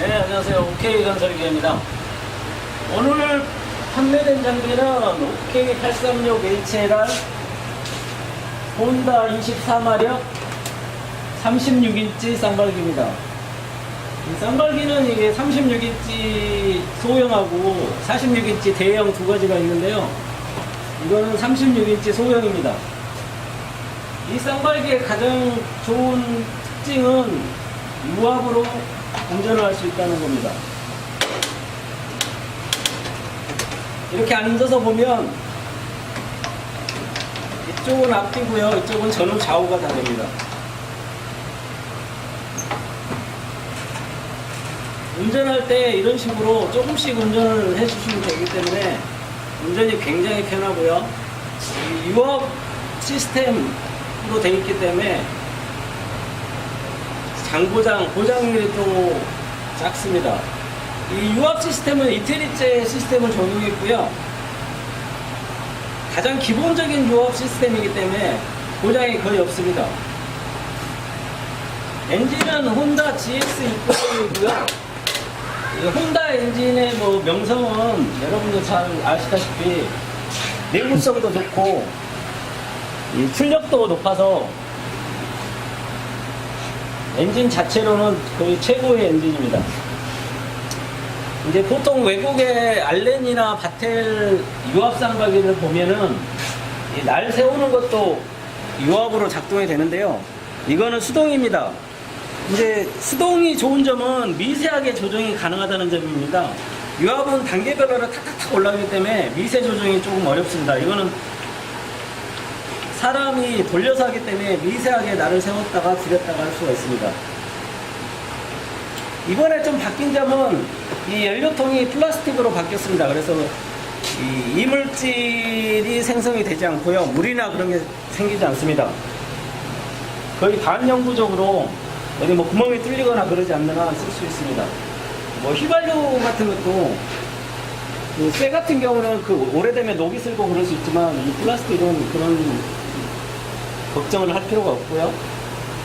네, 안녕하세요. OK 건설기입니다. 오늘 판매된 장비는 OK 836HLR 혼다 24마력 36인치 쌍발기입니다. 이 쌍발기는 이게 36인치 소형하고 46인치 대형 두 가지가 있는데요. 이거는 36인치 소형입니다. 이 쌍발기의 가장 좋은 특징은 유압으로 운전을 할 수 있다는 겁니다. 이렇게 앉아서 보면 이쪽은 앞뒤고요. 이쪽은 전후 좌우가 다 됩니다. 운전할 때 이런 식으로 조금씩 운전을 해주시면 되기 때문에 운전이 굉장히 편하고요. 이 유압 시스템으로 되어 있기 때문에 장고장, 보장률이 또 작습니다. 이 유압 시스템은 이태리제 시스템을 적용했고요. 가장 기본적인 유압 시스템이기 때문에 고장이 거의 없습니다. 엔진은 혼다 GX690이고요. 이 혼다 엔진의 뭐 명성은 여러분도 잘 아시다시피 내구성도 좋고 이 출력도 높아서 엔진 자체로는 거의 최고의 엔진입니다. 이제 보통 외국의 알렌이나 바텔 유압 쌍발기를 보면은 이날 세우는 것도 유압으로 작동이 되는데요. 이거는 수동입니다. 이제 수동이 좋은 점은 미세하게 조정이 가능하다는 점입니다. 유압은 단계별로 탁탁탁 올라가기 때문에 미세 조정이 조금 어렵습니다. 이거는 사람이 돌려서 하기 때문에 미세하게 날을 세웠다가 줄였다가 할 수가 있습니다. 이번에 좀 바뀐 점은 이 연료통이 플라스틱으로 바뀌었습니다. 그래서 이 이물질이 생성이 되지 않고요. 물이나 그런 게 생기지 않습니다. 거의 반영구적으로 어디 뭐 구멍이 뚫리거나 그러지 않는 한 쓸 수 있습니다. 뭐 휘발유 같은 것도 그쇠 같은 경우는 그 오래되면 녹이 슬고 그럴 수 있지만 이 플라스틱은 그런 걱정을 할 필요가 없고요.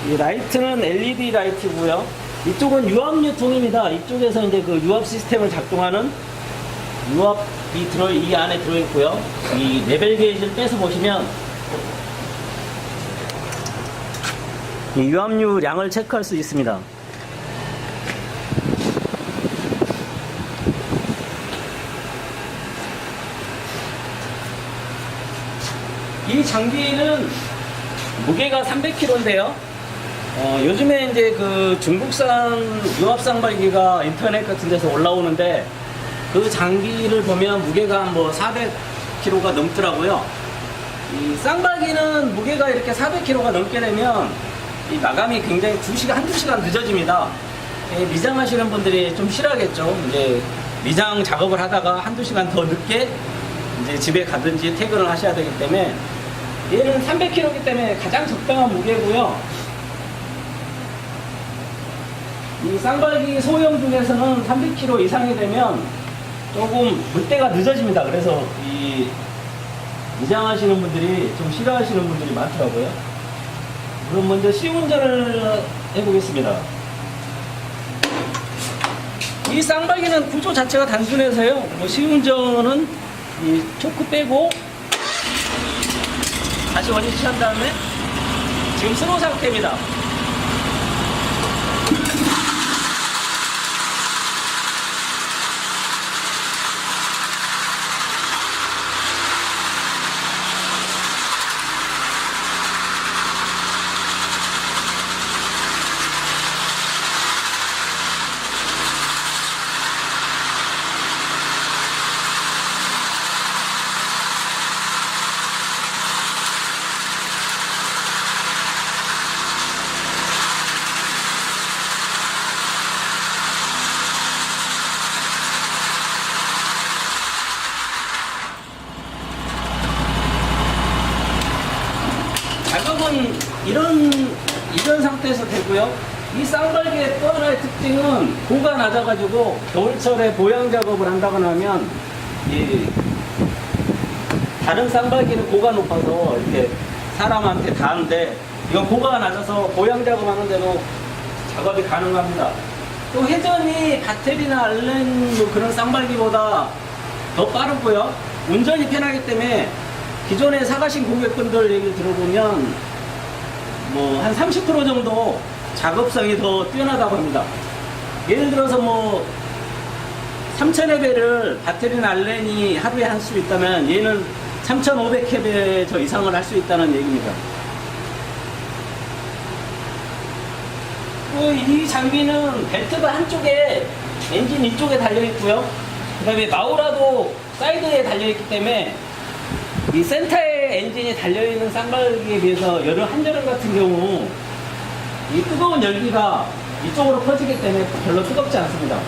이 라이트는 LED 라이트고요. 이쪽은 유압유 통입니다. 이쪽에서 이제 그 유압 시스템을 작동하는 유압이 들어 이 안에 들어 있고요. 이 레벨 게이지를 빼서 보시면 이 유압유 량을 체크할 수 있습니다. 이 장비는 무게가 300kg인데요. 어, 요즘에 이제 그 중국산 유압 쌍발기가 인터넷 같은 데서 올라오는데 그 장비를 보면 무게가 뭐 400kg가 넘더라고요. 이 쌍발기는 무게가 이렇게 400kg가 넘게 되면 이 마감이 굉장히 2시간, 한두 시간 늦어집니다. 예, 미장하시는 분들이 좀 싫어하겠죠. 이제 미장 작업을 하다가 한두 시간 더 늦게 이제 집에 가든지 퇴근을 하셔야 되기 때문에 얘는 300kg이기 때문에 가장 적당한 무게고요. 이 쌍발기 소형 중에서는 300kg 이상이 되면 조금 물때가 늦어집니다. 그래서 이 미장하시는 분들이 좀 싫어하시는 분들이 많더라고요. 그럼 먼저 시운전을 해보겠습니다. 이 쌍발기는 구조 자체가 단순해서요. 뭐 시운전은 이 초크 빼고 다시 원위치 한 다음에 지금 스로 상태입니다. 작업은 이런 이런 상태에서 되고요. 이 쌍발기의 또 하나의 특징은 고가 낮아가지고 겨울철에 보양 작업을 한다거나 하면 이 다른 쌍발기는 고가 높아서 이렇게 사람한테 닿는데 이건 고가 낮아서 보양 작업하는 데도 작업이 가능합니다. 또 회전이 바텔이나 알렌 뭐 그런 쌍발기보다 더 빠르고요. 운전이 편하기 때문에 기존에 사가신 고객분들 얘기 들어보면 뭐 한 30% 정도 작업성이 더 뛰어나다고 합니다. 예를 들어서 뭐 3000회배를 바테리나 알렌이 하루에 할 수 있다면 얘는 3500회배 저 이상을 할 수 있다는 얘기입니다. 그이 장비는 벨트가 한쪽에 엔진 이쪽에 달려 있고요. 그 다음에 마우라도 사이드에 달려 있기 때문에 이 센터에 엔진이 달려 있는 쌍발기에 비해서 여름 한여름 같은 경우 이 뜨거운 열기가 이쪽으로 퍼지기 때문에 별로 뜨겁지 않습니다.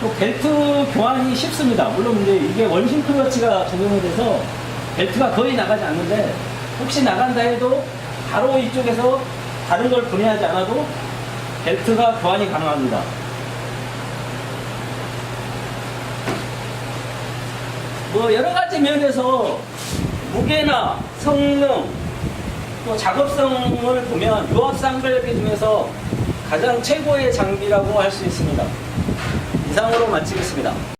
또 벨트 교환이 쉽습니다. 물론 이제 이게 원심 클러치가 적용이 돼서 벨트가 거의 나가지 않는데 혹시 나간다 해도 바로 이쪽에서 다른 걸 분해하지 않아도 벨트가 교환이 가능합니다. 뭐 여러 가지 면에서 무게나 성능 또 작업성을 보면 유압 쌍발기 중에서 가장 최고의 장비라고 할 수 있습니다. 이상으로 마치겠습니다.